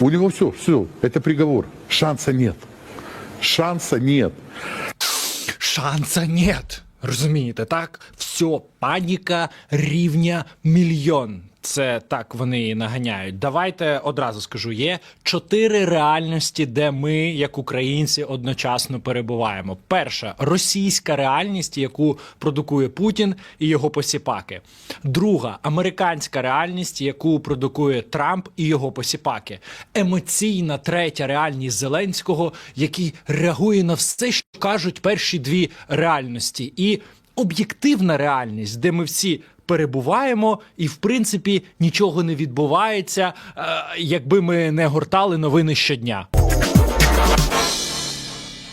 У него все, все, это приговор. Шанса нет. Шанса нет. Шанса нет. Розумієте, так? Все, паніка рівня мільйон. Це так вони і наганяють. Давайте одразу скажу: є чотири реальності, де ми, як українці, одночасно перебуваємо. Перша російська реальність, яку продукує Путін і його посіпаки. Друга американська реальність, яку продукує Трамп і його посіпаки. Емоційна третя реальність Зеленського, який реагує на все, що кажуть перші дві реальності, і об'єктивна реальність, де ми всі перебуваємо, і в принципі нічого не відбувається, е, якби ми не гортали новини щодня.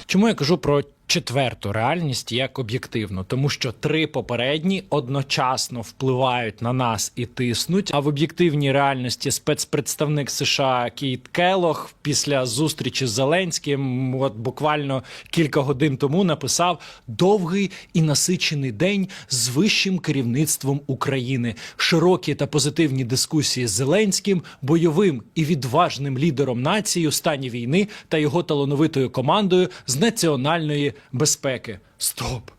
Чому я кажу про четверту реальність як об'єктивну? Тому що три попередні одночасно впливають на нас і тиснуть. А в об'єктивній реальності спецпредставник США Кейт Келох після зустрічі з Зеленським, от буквально кілька годин тому написав довгий і насичений день з вищим керівництвом України, широкі та позитивні дискусії з Зеленським, бойовим і відважним лідером нації у стані війни та його талановитою командою з національної безпеки. Стоп!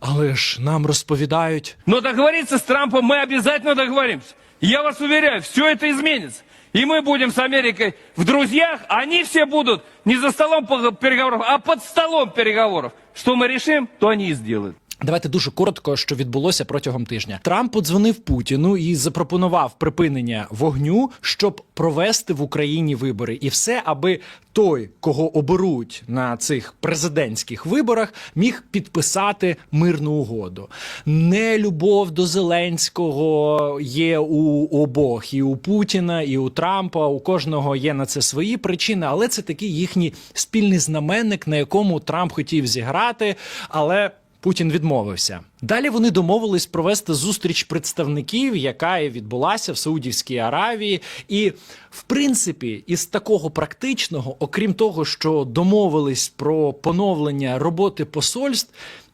Але ж нам розповідають. Но договориться с Трампом мы обязательно договоримся. Я вас уверяю, все это изменится. И мы будем с Америкой в друзьях, а они все будут не за столом пог- переговоров, а под столом переговоров. Что мы решим, то они и сделают. Давайте дуже коротко, що відбулося протягом тижня. Трамп подзвонив Путіну і запропонував припинення вогню, щоб провести в Україні вибори, і все, аби той, кого оберуть на цих президентських виборах, міг підписати мирну угоду. Нелюбов до Зеленського є у обох, і у Путіна, і у Трампа. У кожного є на це свої причини, але це такий їхній спільний знаменник, на якому Трамп хотів зіграти, але. Путін відмовився. Далі вони домовились провести зустріч представників, яка і відбулася в Саудівській Аравії. І, в принципі, із такого практичного, окрім того, що домовились про поновлення роботи посольств.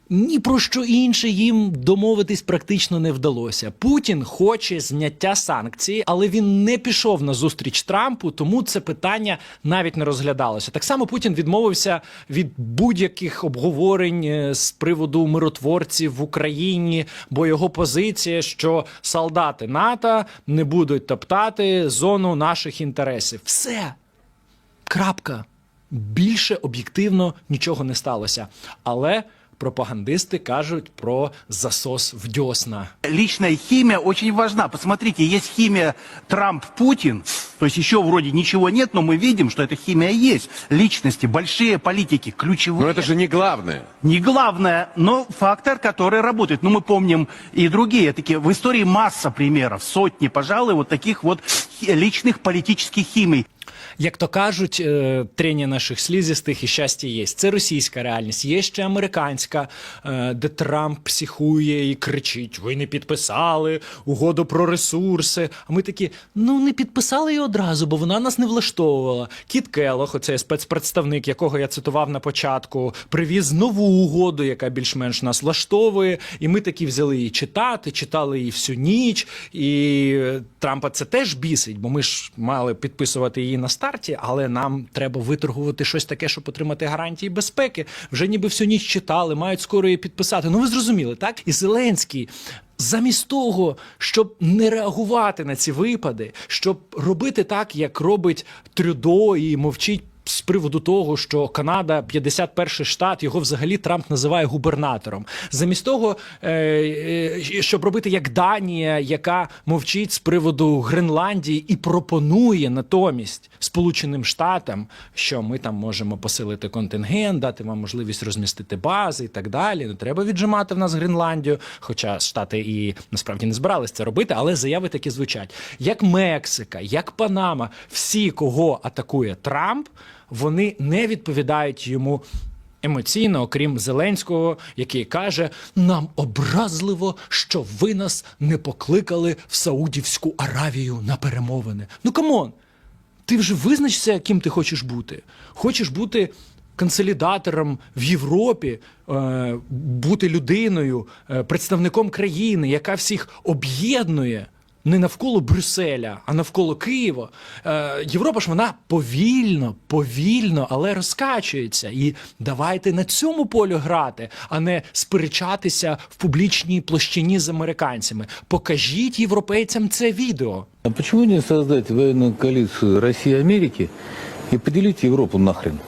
Ні про що інше їм домовитись практично не вдалося. Путін хоче зняття санкцій, але він не пішов на зустріч Трампу, тому це питання навіть не розглядалося. Так само Путін відмовився від будь-яких обговорень е, з приводу миротворців в Україні, бо його позиція, що солдати НАТО не будуть топтати зону наших інтересів. Все. Крапка. Більше об'єктивно нічого не сталося. Але пропагандисти кажуть про засос в дьосна. Личная химия очень важна. Посмотрите, есть химия Трамп-Путин, то есть еще вроде ничего нет, но мы видим, что эта химия есть. Личности, большие политики, ключевые. Но это же не главное. Не главное, но фактор, который работает. Ну, мы помним и другие такие. В истории масса примеров, сотни, пожалуй, вот таких вот личных политических химий. Як то кажуть, е, трення наших слізістих і щастя є. Це російська реальність. Є ще американська, е, де Трамп психує і кричить: ви не підписали угоду про ресурси. А ми такі: ну не підписали її одразу, бо вона нас не влаштовувала. Кіт Келох, оцей спецпредставник, якого я цитував на початку, привіз нову угоду, яка більш-менш нас влаштовує. І ми такі взяли її читати, читали її всю ніч. І е, Трампа це теж бісить, бо ми ж мали підписувати її на старті, але нам треба виторгувати щось таке, щоб отримати гарантії безпеки. Вже ніби всю ніч читали, мають скоро її підписати. Ну ви зрозуміли, так? І Зеленський. Замість того, щоб не реагувати на ці випади, щоб робити так, як робить Трюдо і мовчить з приводу того, що Канада 51 штат, його взагалі Трамп називає губернатором. Замість того, е, е, щоб робити як Данія, яка мовчить з приводу Гренландії і пропонує натомість Сполученим Штатам, що ми там можемо посилити контингент, дати вам можливість розмістити бази і так далі. Не треба віджимати в нас Гренландію, хоча Штати і насправді не збирались це робити, але заяви такі звучать. Як Мексика, як Панама, всі, кого атакує Трамп, вони не відповідають йому. Емоційно, окрім Зеленського, який каже: нам образливо, що ви нас не покликали в Саудівську Аравію на перемовини. Ну камон, ти вже визначся, ким ти хочеш бути. Хочеш бути консолідатором в Європі, е, бути людиною, е, представником країни, яка всіх об'єднує. Не навколо Брюсселя, а навколо Києва. Е, Європа ж вона повільно, повільно, але розкачується. І давайте на цьому полі грати, а не сперечатися в публічній площині з американцями. Покажіть європейцям це відео. А почему не создать военную коалицию России и Америки и поделить Европу нахрен?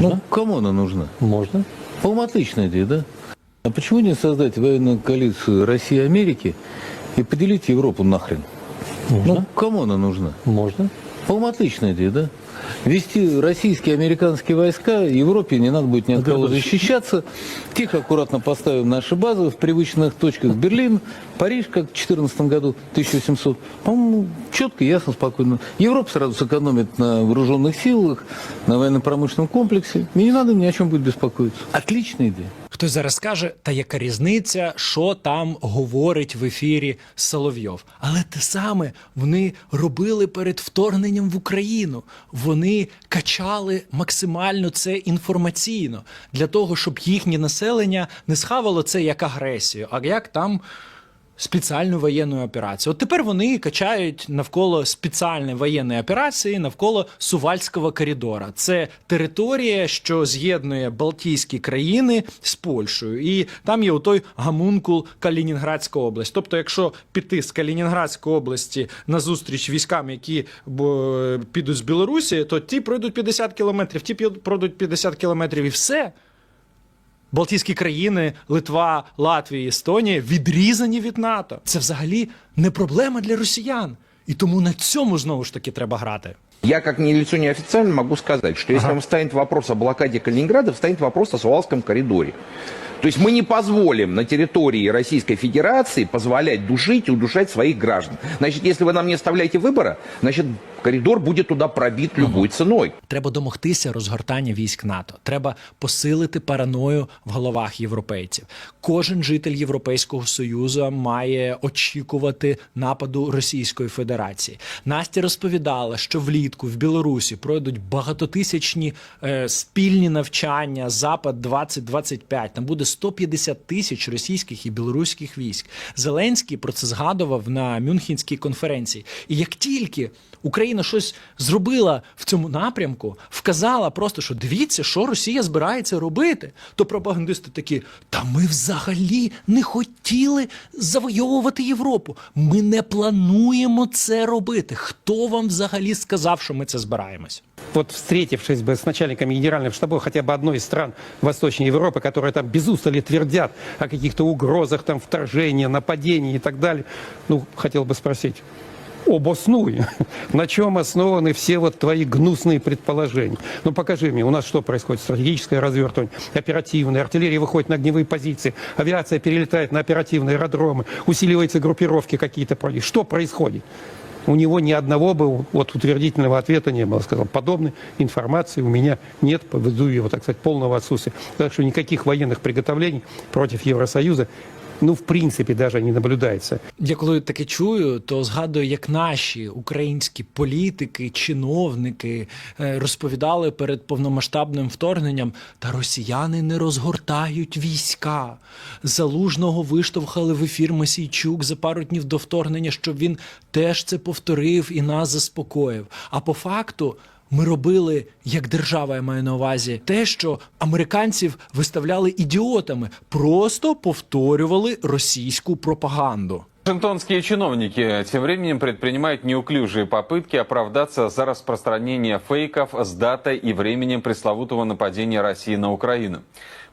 Ну, кому она нужна? Можно. По-моему, идея, да? А почему не создать военную коалицию России и Америки и поделить Европу нахрен? Ну, кому она нужна? Можно. По-моему, отличная идея, да? Вести российские и американские войска, Европе не надо будет ни от кого защищаться. Тихо, аккуратно поставим наши базы в привычных точках. Берлин, Париж, как в 2014 году, 1800. По-моему, четко, ясно, спокойно. Европа сразу сэкономит на вооруженных силах, на военно-промышленном комплексе. И не надо ни о чем будет беспокоиться. Отличная идея. Хтось зараз скаже, та яка різниця, що там говорить в ефірі Соловйов. Але те саме вони робили перед вторгненням в Україну. Вони качали максимально це інформаційно для того, щоб їхнє населення не схавало це як агресію, а як там. Спеціальну воєнну операцію. От тепер вони качають навколо спеціальної воєнної операції навколо Сувальського коридора. Це територія, що з'єднує Балтійські країни з Польщею. І там є той гамункул Калінінградська область. Тобто, якщо піти з Калінінградської області на зустріч військам, які підуть з Білорусі, то ті пройдуть 50 кілометрів, ті пройдуть 50 кілометрів і все. Балтійські країни, Литва, Латвія, Естонія відрізані від НАТО. Це взагалі не проблема для росіян. І тому на цьому знову ж таки треба грати. Я, как не лицо неофициально, могу сказать, что если вам станет вопрос о блокаде Калининграда, встанет вопрос о Сувалском коридоре. То есть мы не позволим на территории Российской Федерации позволять душить и удушать своих граждан. Значит, если вы нам не оставляете выбора, значит, коридор будет туда пробит любой ценой. Треба домогтися розгортання військ НАТО. Треба посилити параною в головах європейців. Кожен житель Європейського союзу має очікувати нападу Російської Федерації. Настя розповідала, що влітку в Білорусі пройдуть багатотисячні е, спільні навчання Запад 2025 Там буде 150 тисяч російських і білоруських військ. Зеленський про це згадував на Мюнхенській конференції. І як тільки Україна щось зробила в цьому напрямку, вказала просто, що дивіться, що Росія збирається робити, то пропагандисти такі: та ми взагалі не хотіли завойовувати Європу. Ми не плануємо це робити. Хто вам взагалі сказав, що ми це збираємось? Вот встретившись бы с начальниками генеральных штабов хотя бы одной из стран Восточной Европы, которые там без устали твердят о каких-то угрозах, там, вторжения, нападений и так далее, ну, хотел бы спросить, обоснуй, на чем основаны все вот твои гнусные предположения. Ну, покажи мне, у нас что происходит? Стратегическое развертывание, оперативное, артиллерия выходит на огневые позиции, авиация перелетает на оперативные аэродромы, усиливаются группировки какие-то. Что происходит? У него ни одного бы вот утвердительного ответа не было. Сказал, подобной информации у меня нет, ввиду его, так сказать, полного отсутствия. Так что никаких военных приготовлений против Евросоюза, ну, в принципе, даже не наблюдается. Я коли таке чую, то згадую, як наші українські політики, чиновники е, розповідали перед повномасштабним вторгненням, та росіяни не розгортають війська. Залужного виштовхали в ефір Масійчук за пару днів до вторгнення, щоб він теж це повторив і нас заспокоїв. А по факту. Ми робили як держава, я маю на увазі, те, що американців виставляли ідіотами, просто повторювали російську пропаганду. Вашингтонские чиновники тем временем предпринимают неуклюжие попытки оправдаться за распространение фейков с датой и временем пресловутого нападения России на Украину.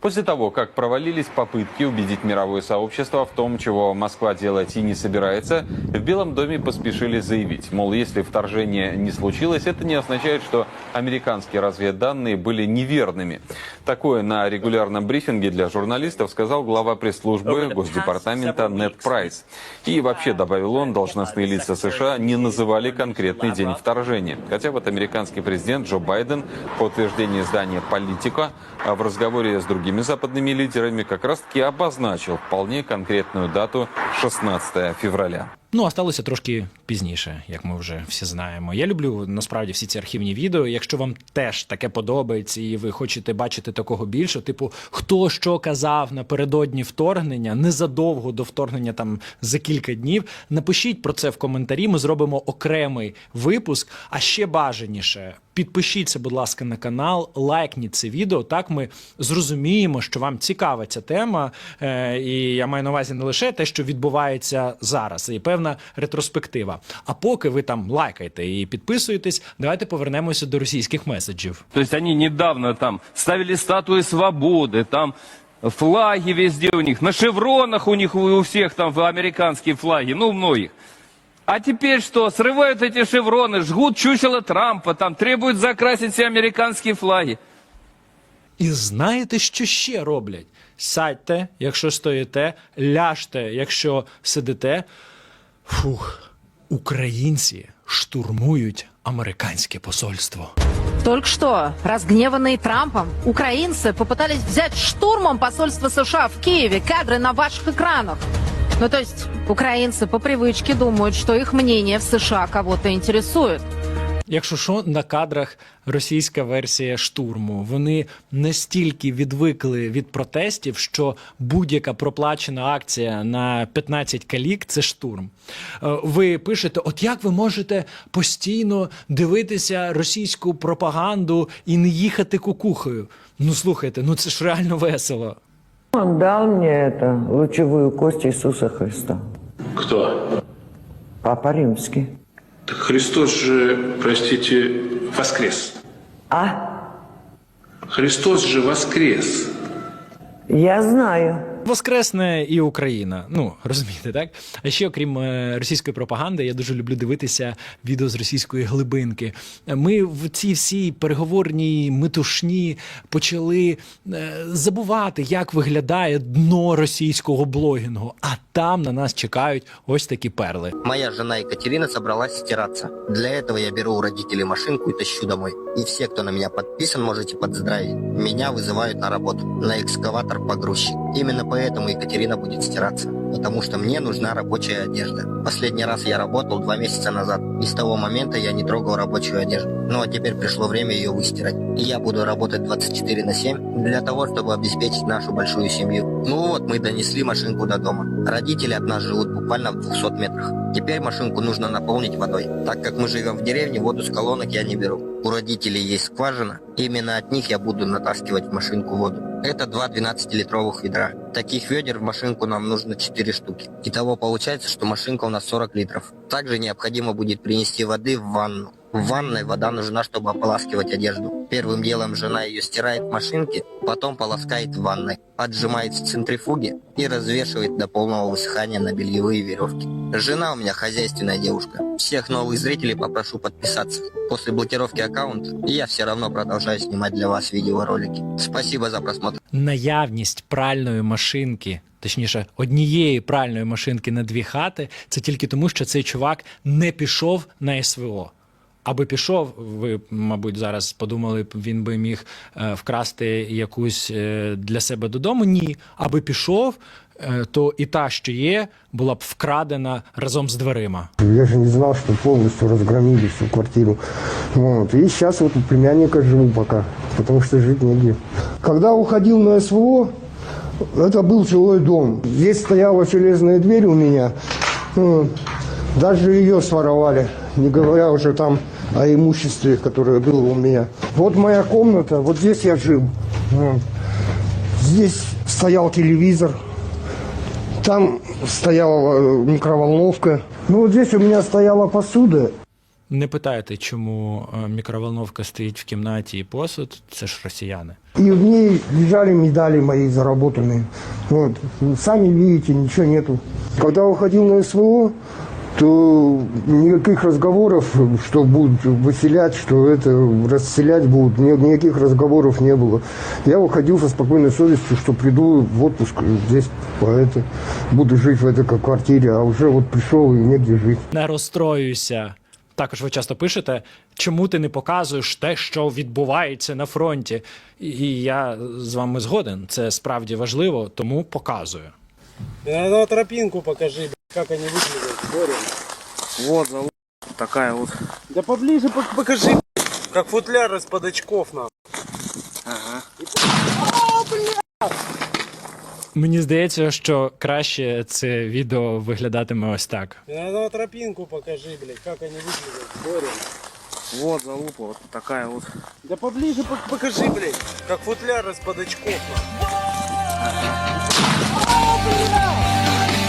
После того, как провалились попытки убедить мировое сообщество в том, чего Москва делать и не собирается, в Белом доме поспешили заявить, мол, если вторжение не случилось, это не означает, что американские разведданные были неверными. Такое на регулярном брифинге для журналистов сказал глава пресс-службы Госдепартамента Нед Прайс. И вообще, добавил он, должностные лица США не называли конкретный день вторжения. Хотя вот американский президент Джо Байден по утверждению издания «Политика» в разговоре с другими западными лидерами как раз-таки обозначил вполне конкретную дату 16 февраля. Ну, а сталося трошки пізніше, як ми вже всі знаємо. Я люблю насправді всі ці архівні відео. Якщо вам теж таке подобається, і ви хочете бачити такого більше, типу, хто що казав напередодні вторгнення, незадовго до вторгнення, там за кілька днів. Напишіть про це в коментарі. Ми зробимо окремий випуск. А ще бажаніше. Підпишіться, будь ласка, на канал, лайкніть це відео. Так ми зрозуміємо, що вам цікава ця тема. Е, і я маю на увазі не лише те, що відбувається зараз, і певна ретроспектива. А поки ви там лайкаєте і підписуєтесь, давайте повернемося до російських меседжів. То есть они недавно там ставили статуи свободы, там флаги везде у них, на шевронах у них у всех там американские флаги, ну у многих. А теперь что? Срывают эти шевроны, жгут чучело Трампа, там требуют закрасить все американские флаги. І знаєте, що ще роблять? Сядьте, якщо стоїте, ляжте, якщо сидите. Фух, українці штурмують американське посольство. Только что, разгневанные Трампом, украинцы попытались взять штурмом посольство США в Киеве. Кадры на ваших экранах. Ну, то есть, украинцы по привычке думают, что их мнение в США кого-то интересует. Якщо що, на кадрах російська версія штурму. Вони настільки відвикли від протестів, що будь-яка проплачена акція на 15 калік це штурм. Е, Ви пишете: от як ви можете постійно дивитися російську пропаганду і не їхати кукухою? Ну слухайте, ну це ж реально весело. Он дал мне это, лучевую кость Иисуса Христа. Кто? Папа Римский. Так Христос же, простите, воскрес. А? Христос же воскрес. Я знаю. Воскресне і Україна. Ну розумієте, так? А ще окрім е, російської пропаганди, я дуже люблю дивитися відео з російської глибинки. Ми в цій всій переговорній метушні почали е, забувати, як виглядає дно російського блогінгу. А там на нас чекають ось такі перли. Моя жена Екатерина собралась стираться. Для этого я беру у родителей машинку и тащу домой. И все, кто на меня подписан, можете поздравить. Меня вызывают на работу, на экскаватор-погрузчик. Именно поэтому Екатерина будет стираться. Потому что мне нужна рабочая одежда. Последний раз я работал два месяца назад. И с того момента я не трогал рабочую одежду. Ну а теперь пришло время ее выстирать. И я буду работать 24 на 7 для того, чтобы обеспечить нашу большую семью. Ну вот, мы донесли машинку до дома. Родители от нас живут буквально в 200 метрах. Теперь машинку нужно наполнить водой. Так как мы живем в деревне, воду с колонок я не беру. У родителей есть скважина. Именно от них я буду натаскивать в машинку воду. Это два 12-литровых ведра. Таких ведер в машинку нам нужно 4 штуки. Итого получается, что машинка у нас 40 литров. Также необходимо будет принести воды в ванну. В ванной вода нужна, чтобы ополаскивать одежду. Первым делом жена ее стирает в машинке, потом полоскает в ванной, отжимает в центрифуге и развешивает до полного высыхания на бельевые веревки. Жена у меня хозяйственная девушка. Всех новых зрителей попрошу подписаться. После блокировки аккаунта я все равно продолжаю снимать для вас видеоролики. Спасибо за просмотр. наявність пральної машинки, точніше, однієї пральної машинки на дві хати, це тільки тому, що цей чувак не пішов на СВО. Аби пішов, ви, мабуть, зараз подумали, він би міг е, вкрасти якусь е, для себе додому. Ні, аби пішов, е, то і та, що є, була б вкрадена разом з дверима. Я же не знал, что полностью разгромили всю квартиру. Вот. И сейчас вот у племянника живу пока, потому что жить негде. Когда уходил на СВО, это был жилой дом. Здесь стояла железная дверь у меня. Даже ее своровали, не говоря уже там о имуществе, которое было у меня. Вот моя комната, вот здесь я жил. Вот. Здесь стоял телевизор, там стояла э, микроволновка. Ну вот здесь у меня стояла посуда. Не питайте, чому е, мікроволновка стоїть в кімнаті і посуд, це ж росіяни. И в ней лежали медали мои заработанные. Вот. Сами видите, ничего нету. Когда уходил на СВО, то никаких разговоров, что будут выселять, что это расселять будут, ни- никаких разговоров не было. Я уходил со спокойной совестью, что приду в отпуск здесь, по это, буду жить в этой квартире, а уже вот пришел и негде жить. Не розстроюйся. Також ви часто пишете, чому ти не показуєш те, що відбувається на фронті. І- І я з вами згоден. Це справді важливо, тому показую. На тропинку покажи. Как они выглядят? Боря. Вот, залупа такая вот. Да поближе пок- покажи, как футляр из-под очков, на. Мені здається, що краще це відео виглядатиме ось так. На тропинку покажи, блядь, как они выглядят. Боря. Вот, залупа вот такая вот. Да поближе покажи, блядь, как футляр из-под очков, на.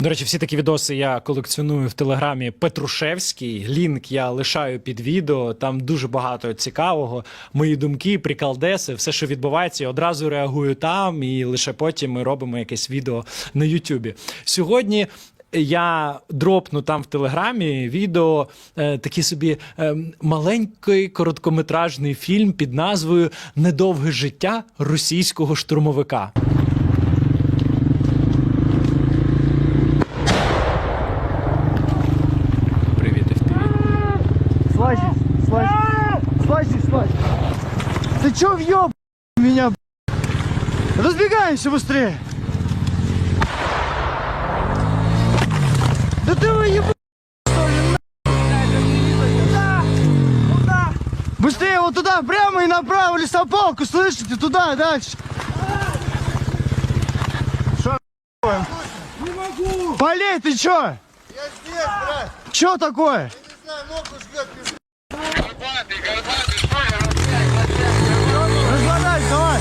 До речі, всі такі відоси я колекціоную в телеграмі Петрушевський. Лінк я лишаю під відео. Там дуже багато цікавого. Мої думки, прикалдеси, все, що відбувається, я одразу реагую там, і лише потім ми робимо якесь відео на Ютубі. Сьогодні. Я дропну там в телеграмі відео, е, такий собі е, маленький короткометражний фільм під назвою Недовге життя російського штурмовика. Ты чё въеб меня? Разбегаемся быстрее. Да ты на? Куда? Быстрее вот туда, прямо и направо лесопалку, слышите? Туда, дальше. Что Не могу! Полей, ты чё? Я здесь, брат. Чё такое? Разгоняй, давай!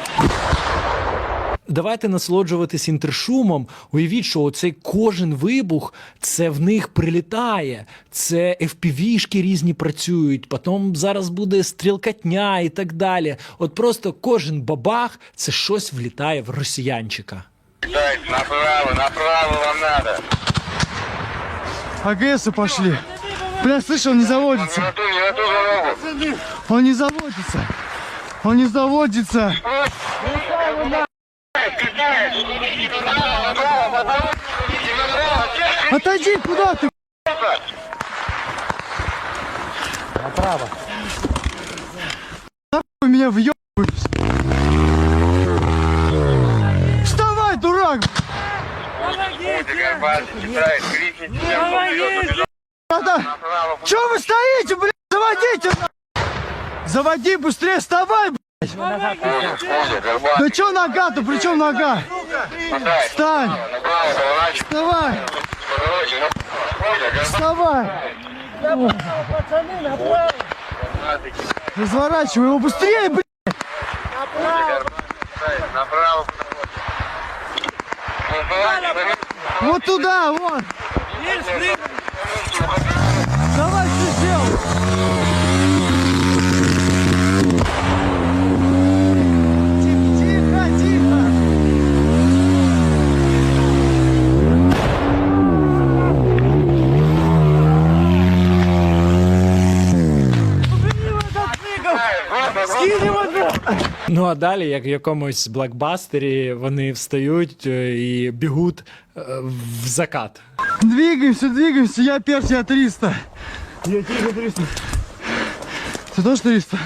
Давайте насолоджуватись інтершумом. Уявіть, що оцей кожен вибух це в них прилітає. Це FPV-шки різні працюють. Потім зараз буде стрілкатня і так далі. От просто кожен бабах це щось влітає в росіянчика. Направо, направо вам надо. АГСы пошли. Бля, слышь, он не заводится. Он не заводится. Он не заводится. Отойди, куда ты? Направо. Нахуй меня въебываешь. Вставай, дурак! Да, Чё вы стоите, блядь? Заводите! Заводи быстрее, вставай, блядь! Да чё нога-то? При чем нога? Встань! Вставай! Вставай! Разворачивай его быстрее, блядь! Вот туда, вот! Ну а далі, як в якомусь блокбастері, вони встають е, і бігуть е, в закат. Двигаемся, двигаемся. Я перший, я 300. Я тільки 300. Це теж 300?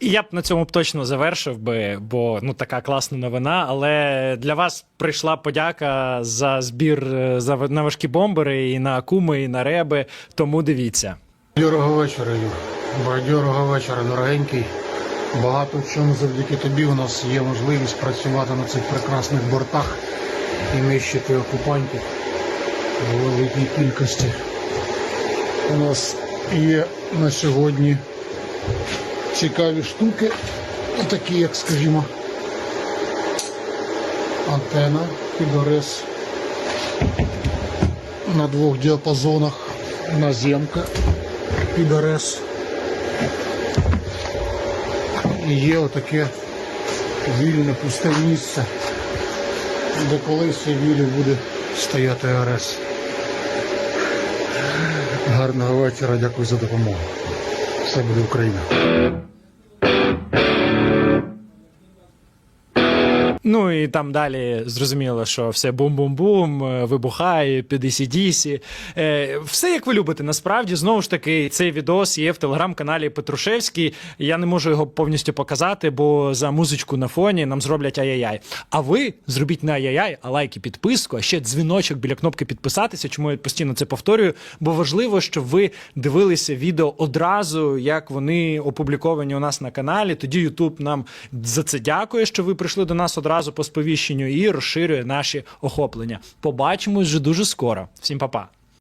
Я б на цьому б точно завершив би, бо ну така класна новина. Але для вас прийшла подяка за збір е, за на важкі бомбери і на куми, і на реби. Тому дивіться. Бадьорого вечора, Юр. Бадьорого вечора, дорогенький. Багато в чому завдяки тобі у нас є можливість працювати на цих прекрасних бортах і нищити окупантів великій кількості. У нас є на сьогодні цікаві штуки, такі, як, скажімо, антена Фідорес на двох діапазонах, наземка Фідорес. І є отаке вільне пусте місце, де колись вілі буде стояти АРС. Гарного вечора, дякую за допомогу. Все буде Україна. Ну і там далі зрозуміло, що все бум-бум-бум, е, вибухає, під ACDC. Е, Все як ви любите. Насправді, знову ж таки, цей відос є в телеграм-каналі Петрушевський. Я не можу його повністю показати, бо за музичку на фоні нам зроблять ай-яй-яй. А ви зробіть не ай-яй-яй, а лайк і підписку, а ще дзвіночок біля кнопки підписатися. Чому я постійно це повторюю? Бо важливо, щоб ви дивилися відео одразу, як вони опубліковані у нас на каналі. Тоді Ютуб нам за це дякує, що ви прийшли до нас одразу по сповіщенню і розширює наші охоплення. Побачимось вже дуже скоро. Всім па-па.